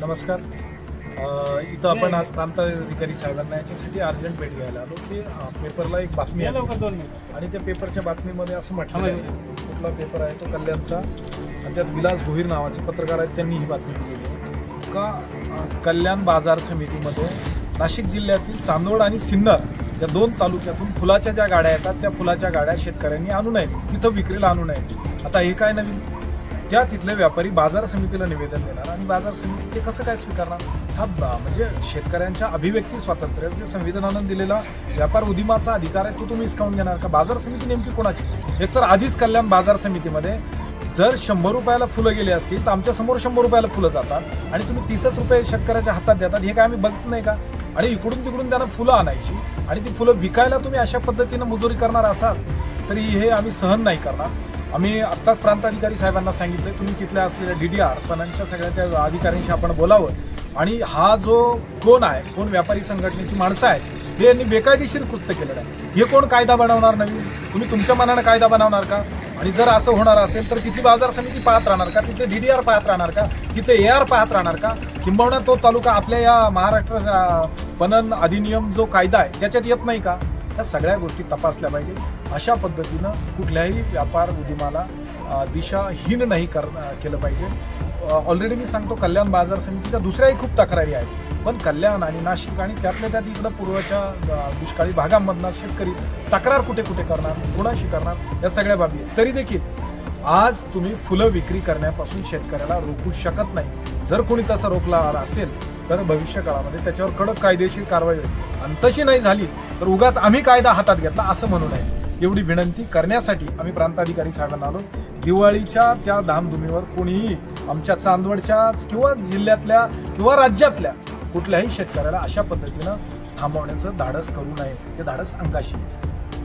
नमस्कार. इथं आपण आज प्रांत अधिकारी साहेबांना याच्यासाठी अर्जंट भेट घ्यायला आलो की पेपरला एक बातमी आली. लवकर दोन मिनिट. आणि त्या पेपरच्या बातमीमध्ये असं म्हटलं आहे कुठला पेपर आहे तो कल्याणचा आणि त्यात विलास भोईर नावाचे पत्रकार आहेत त्यांनी ही बातमी दिलेली आहे. का कल्याण बाजार समितीमध्ये नाशिक जिल्ह्यातील चांदोड आणि सिन्नर या दोन तालुक्यातून फुलाच्या ज्या गाड्या येतात त्या फुलाच्या गाड्या शेतकऱ्यांनी आणू नयेत. तिथं विक्रीला आणू नयेत. आता हे काय नवीन त्या तिथल्या व्यापारी बाजार समितीला निवेदन देणार आणि बाजार समिती ते कसं काय स्वीकारणार? हा म्हणजे शेतकऱ्यांच्या अभिव्यक्ती स्वातंत्र्य जे संविधानानं दिलेला व्यापार उदिमाचा अधिकार आहे तो तुम्ही हिसकावून घेणार का? बाजार समिती नेमकी कोणाची? एकतर आधीच कल्याण बाजार समितीमध्ये जर शंभर रुपयाला फुलं गेली असतील तर आमच्यासमोर शंभर रुपयाला फुलं जातात आणि तुम्ही तीसच रुपये शेतकऱ्याच्या हातात देतात हे काय आम्ही बघत नाही का? आणि इकडून तिकडून त्यांना फुलं आणायची आणि ती फुलं विकायला तुम्ही अशा पद्धतीनं मजुरी करणार असाल तरी हे आम्ही सहन नाही करणार. आम्ही आत्ताच प्रांताधिकारी साहेबांना सांगितलं तुम्ही तिथल्या असलेल्या डी डी आर पणांच्या सगळ्या त्या अधिकाऱ्यांशी आपण बोलावं. आणि हा जो कोण आहे कोण व्यापारी संघटनेची माणसं आहेत हे यांनी बेकायदेशीर कृत्य केलेलं आहे. हे कोण कायदा बनवणार नवीन? तुम्ही तुमच्या मनानं कायदा बनवणार का? आणि जर असं होणार असेल तर तिथली बाजार समिती पाहत राहणार का? तिथले डी डी आर पाहत राहणार का? तिथले ए आर पाहत राहणार का? किंबहुना तो तालुका आपल्या या महाराष्ट्र पणन अधिनियम जो कायदा आहे त्याच्यात येत नाही का? या सगळ्या गोष्टी तपासल्या पाहिजे. अशा पद्धतीनं कुठल्याही व्यापार उद्यमाला दिशाहीन नाही कर केलं पाहिजे. ऑलरेडी मी सांगतो कल्याण बाजार समितीच्या दुसऱ्याही खूप तक्रारी आहेत. पण कल्याण आणि नाशिक आणि त्यातल्या त्यात इकडं पूर्वच्या दुष्काळी भागांमधनं शेतकरी तक्रार कुठे कुठे करणार कोणाशी करणार या सगळ्या बाबी आहेत. तरी देखील आज तुम्ही फुलं विक्री करण्यापासून शेतकऱ्याला रोखू शकत नाही. जर कोणी तसं रोखला आला असेल तर भविष्य काळामध्ये त्याच्यावर कडक कायदेशीर कारवाई होईल. आणि तशी नाही झाली तर उगाच आम्ही कायदा हातात घेतला असं म्हणू नये. एवढी विनंती करण्यासाठी आम्ही प्रांताधिकारी साहेबांना आलो. दिवाळीच्या त्या धामधुमीवर कोणीही आमच्या चांदवडच्या किंवा जिल्ह्यातल्या किंवा राज्यातल्या कुठल्याही शेतकऱ्याला अशा पद्धतीनं थांबवण्याचं धाडस करू नये. ते धाडस अंगाशी.